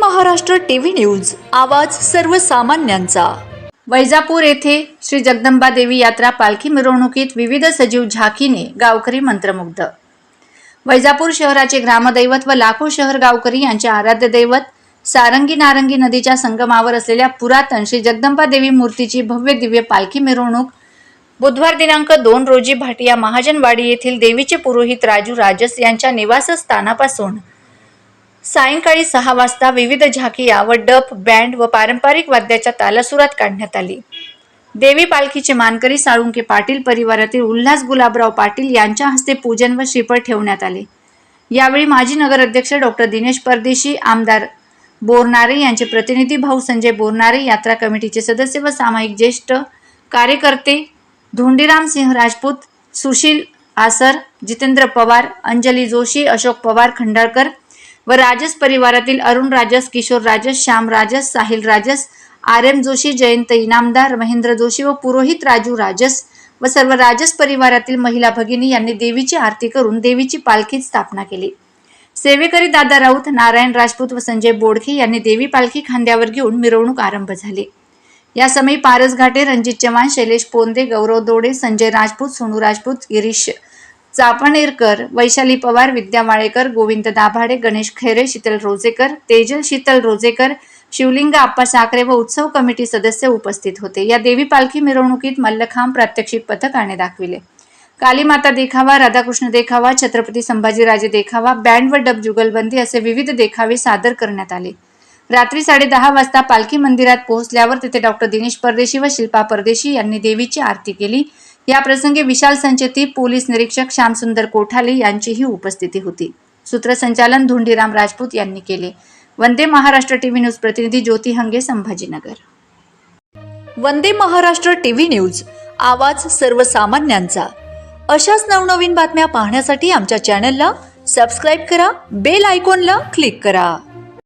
Maharashtra TV news आवाज सर्वसामान्यांचा. वैजापूर येथे श्री जगदंबा देवी यात्रा पालखी मिरवणुकीत विविध सजीव झाकीने गावकरी मंत्रमुग्ध. वैजापूर शहराचे ग्रामदैवत व लाखो शहर गावकरी यांचे आराध्य दैवत सारंगी नारंगी नदीच्या संगमावर असलेल्या पुरातन श्री जगदंबा देवी मूर्तीची भव्य दिव्य पालखी मिरवणूक बुधवार दिनांक दोन रोजी भाटिया महाजनवाडी येथील देवीचे पुरोहित राजू राजस यांच्या निवासस्थानापासून सायंकाळी सहा वाजता विविध झाकिया व डप बँड व पारंपरिक वाद्याच्या तालासुरात काढण्यात आली. देवी पालखीचे मानकरी साळुंके पाटील परिवारातील उल्हास गुलाबराव पाटील यांच्या हस्ते पूजन व श्रीफळ ठेवण्यात आले. यावेळी माजी नगराध्यक्ष डॉक्टर दिनेश परदेशी आमदार बोरनारे यांचे प्रतिनिधी भाऊ संजय बोरनारे यात्रा कमिटीचे सदस्य व सामायिक ज्येष्ठ कार्यकर्ते धोंडीराम सिंह राजपूत सुशील आसर जितेंद्र पवार अंजली जोशी अशोक पवार खंडाळकर व राजस परिवारातील अरुण राजस किशोर राजस श्याम राजस साहिल राजस आर एम जोशी जयंत इनामदार महेंद्र जोशी व पुरोहित राजू राजस व सर्व राजस परिवारातील महिला भगिनी यांनी देवीची आरती करून देवीची पालखीत स्थापना केली. सेवेकरी दादा राऊत नारायण राजपूत व संजय बोडखे यांनी देवी पालखी खांद्यावर घेऊन मिरवणूक आरंभ झाली. या समयी पारस घाटे रणजित चव्हाण शैलेश पोंदे गौरव दोडे संजय राजपूत सोनू राजपूत गिरीश चापणेरकर वैशाली पवार विद्या माळेकर गोविंद दाभाडे गणेश खैरे शीतल रोजेकर तेजल शीतल रोजेकर शिवलिंग आप्पा साखरे व उत्सव कमिटी सदस्य उपस्थित होते. या देवी पालखी मिरवणुकीत मल्लखांब प्रात्यक्षिक पथकाने दाखविले. कालीमाता देखावा राधाकृष्ण देखावा छत्रपती संभाजीराजे देखावा बँड व डब जुगलबंदी असे विविध देखावे सादर करण्यात आले. रात्री साडेदहा वाजता पालखी मंदिरात पोहोचल्यावर तिथे डॉक्टर दिनेश परदेशी व शिल्पा परदेशी यांनी देवीची आरती केली. याप्रसंगी विशाल संचेती पोलीस निरीक्षक श्यामसुंदर कोठाले यांचीही उपस्थिती होती. सूत्रसंचालन धोंडीराम राजपूत यांनी केले. वंदे महाराष्ट्र टीव्ही न्यूज प्रतिनिधी ज्योती हंगे संभाजीनगर. वंदे महाराष्ट्र टीव्ही न्यूज आवाज सर्वसामान्यांचा. अशाच नवनवीन बातम्या पाहण्यासाठी आमच्या चॅनलला सबस्क्राईब करा बेल आयकॉनला क्लिक करा.